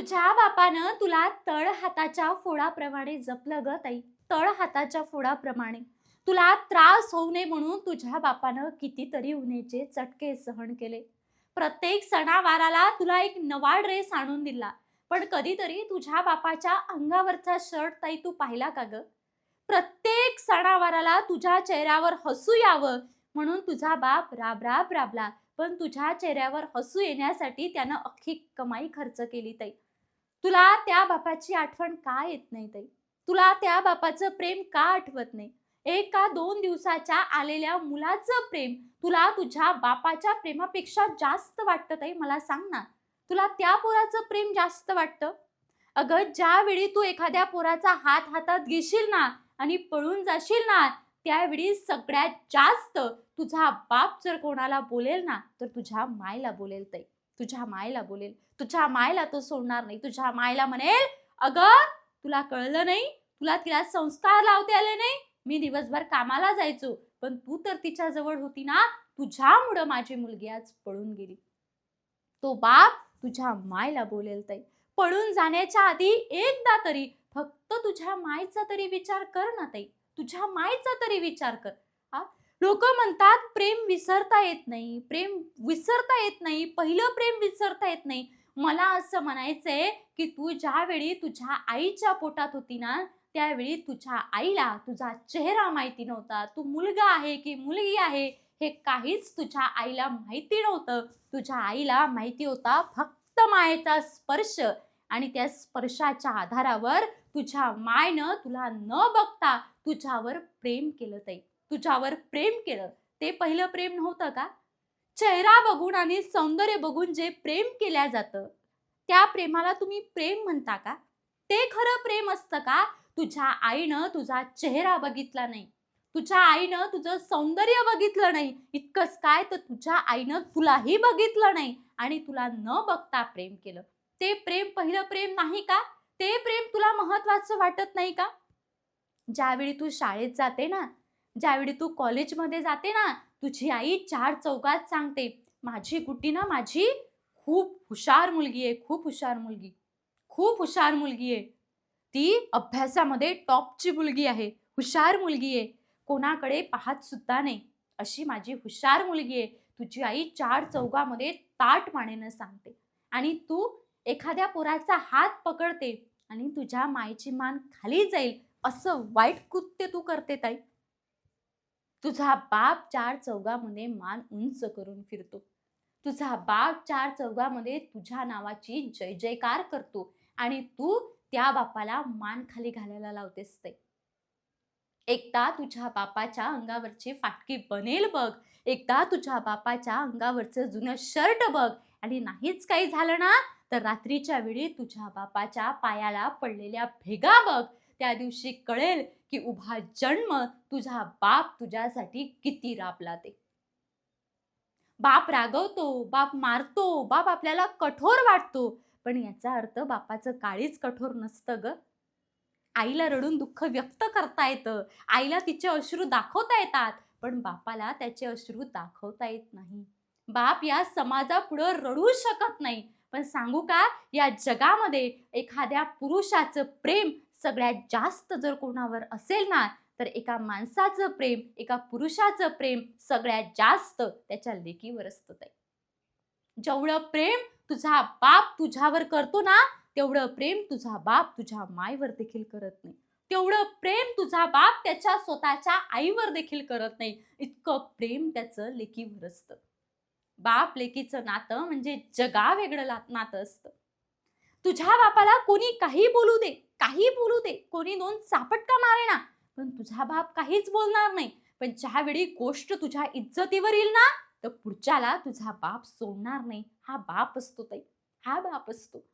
तुझ्या बापानं तुला तळ हाताच्या फोडाप्रमाणे जपलं ग ताई. तळ हाताच्या फोडाप्रमाणे. तुला त्रास होऊ नये म्हणून तुझ्या बापानं कितीतरी उन्हेचे चटके सहन केले. प्रत्येक सणावाराला तुला एक नवा ड्रेस आणून दिला. पण कधीतरी तुझ्या बापाच्या अंगावरचा शर्ट ताई तू पाहिला का ग? प्रत्येक सणावाराला तुझ्या चेहऱ्यावर हसू यावं म्हणून तुझा बाप राब राब राबला. पण तुझ्या चेहऱ्यावर हसू येण्यासाठी त्यानं अख्खी कमाई खर्च केली ताई. तुला त्या बापाची आठवण का येत नाही ताई? तुला त्या बापाचं प्रेम का आठवत नाही? एका दोन दिवसाच्या आलेल्या मुलाचं प्रेम तुला तुझ्या बापाच्या प्रेमापेक्षा जास्त वाटतं ताई? मला सांग ना. तुला त्या पोराचं प्रेम जास्त वाटतं? अगं ज्यावेळी तू एखाद्या पोराचा हात हातात घेशील ना आणि पळून जाशील ना त्यावेळी सगळ्यात जास्त तुझा बाप जर कोणाला बोलेल ना तर तुझ्या मायला बोलेल ताई. तुझ्या मायला बोलेल. तुझ्या मायला तो सोडणार नाही. तुझ्या मायला म्हणेल अगं तुला कळलं नाही? तुला तिला संस्कार लावते आले नाही? मी दिवसभर कामाला जायचो पण तू तर तिच्या जवळ होती ना? तुझ्यामुळं माझी मुलगी आज पळून गेली. तो बाप तुझ्या मायला बोलेल ताई. पळून जाण्याच्या आधी एकदा तरी फक्त तुझ्या मायचा तरी विचार कर ना ताई. तुझ्या मायचा तरी विचार कर. हा लोक म्हणतात प्रेम विसरता येत नाही प्रेम विसरता येत नाही पहिलं प्रेम विसरता येत नाही. मला असं म्हणायचंय की तू ज्यावेळी तुझ्या आईच्या पोटात होती ना त्यावेळी तुझ्या आईला तुझा चेहरा माहिती नव्हता. तू मुलगा आहे की मुलगी आहे हे काहीच तुझ्या आईला माहिती नव्हतं. तुझ्या आईला माहिती होता फक्त मायेचा स्पर्श आणि त्या स्पर्शाच्या आधारावर तुझ्या मायनं तुला न बघता तुझ्यावर प्रेम केलं ताई. तुझ्यावर प्रेम केलं. ते पहिलं प्रेम नव्हतं का? चेहरा बघून आणि सौंदर्य बघून जे प्रेम केल्या जातं त्या प्रेमाला तुम्ही प्रेम म्हणता का? ते खरं प्रेम असतं का? तुझ्या आईनं तुझा चेहरा बघितला नाही. तुझ्या आईनं तुझं सौंदर्य बघितलं नाही. इतकंच काय तर तुझ्या आईनं तुलाही बघितलं नाही आणि तुला न बघता प्रेम केलं. ते प्रेम पहिलं प्रेम नाही का? ते प्रेम तुला महत्वाचं वाटत नाही का? ज्यावेळी तू शाळेत जाते ना ज्यावेळी तू कॉलेजमध्ये जाते ना तुझी आई चार चौकात सांगते माझी गुट्टी ना माझी खूप हुशार मुलगी आहे खूप हुशार मुलगी खूप हुशार मुलगी आहे. ती अभ्यासामध्ये टॉपची मुलगी आहे हुशार मुलगी आहे कोणाकडे पाहत सुद्धा नाही. अशी माझी हुशार मुलगी आहे तुझी आई चार चौकामध्ये ताट मानेनं सांगते. आणि तू एखाद्या पोराचा हात पकडते आणि तुझ्या मायची मान खाली जाईल असं वाईट कृत्य तू करते ताई. तुझा बाप चार चौघामध्ये मान उंच करून फिरतो. तुझा बाप चार चौघामध्ये तुझ्या नावाची जय जयकार करतो आणि तू त्या बापाला मान खाली घालायला लावतेस ते. एकदा तुझ्या बापाच्या अंगावरची फाटकी बनेल बघ. एकदा तुझ्या बापाच्या अंगावरचं जुनं शर्ट बघ. आणि नाहीच काही झालं ना तर रात्रीच्या वेळी तुझ्या बापाच्या पायाला पडलेल्या भेगा बघ. त्या दिवशी कळेल की उभा जन्म तुझा बाप तुझ्यासाठी किती राबला ते. बाप रागवतो बाप मारतो बाप आपल्याला कठोर वाटतो पण याचा अर्थ बापाचं काळीच कठोर नसतं ग. आईला रडून दुःख व्यक्त करता येतं आईला तिचे अश्रू दाखवता येतात पण बापाला त्याचे अश्रू दाखवता येत नाही. बाप या समाजापुढं रडू शकत नाही पण सांगू का या जगामध्ये एखाद्या पुरुषाचं प्रेम सगळ्यात जास्त जर कोणावर असेल ना तर एका माणसाचं प्रेम एका पुरुषाचं प्रेम सगळ्यात जास्त त्याच्या लेकीवर असतं ते जेवढं प्रेम तुझा बाप तुझ्यावर करतो ना तेवढं प्रेम तुझा बाप तुझ्या मायवर देखील करत नाही. तेवढं प्रेम तुझा बाप त्याच्या स्वतःच्या आईवर देखील करत नाही. इतकं प्रेम त्याचं लेकीवर असतं. बाप लेकीचं नातं म्हणजे जगा वेगळं नातं असतं. तुझ्या बापाला कोणी काही बोलू दे काही बोलू दे कोणी दोन चापटका मारे ना पण तुझा बाप काहीच बोलणार नाही. पण ज्यावेळी गोष्ट तुझ्या इज्जतीवर येईल ना तर पुढच्याला तुझा बाप सोडणार नाही. हा बाप असतो ताई. हा बाप असतो.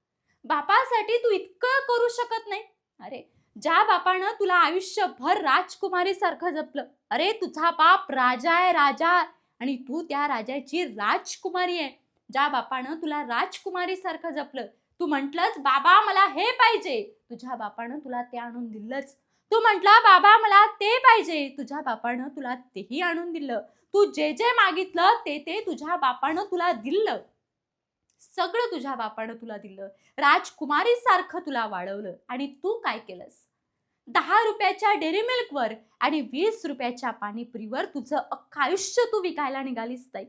बापासाठी तू इतकं करू शकत नाही. अरे ज्या बापानं तुला आयुष्यभर राजकुमारी सारखं जपलं अरे तुझा बाप राजा आहे राजा आणि तू त्या राजाची राजकुमारी आहे. ज्या बापानं तुला राजकुमारी सारखं जपलं तू म्हंटलच बाबा मला हे पाहिजे. तुझ्या बापानं तुला ते आणून दिलंच. तू म्हंटला बाबा मला ते पाहिजे. तुझ्या बापानं तुला तेही आणून दिलं. तू जे जे मागितलं ते ते तुझ्या बापानं तुला दिलं. सगळं तुझ्या बापानं तुला दिलं. राजकुमारी सारखं तुला वाढवलं. आणि तू काय केलंस? दहा रुपयाच्या डेअरी मिल्कवर आणि वीस रुपयाच्या पाणीपुरीवर तुझं अख्खं आयुष्य तू विकायला निघालीस ताई.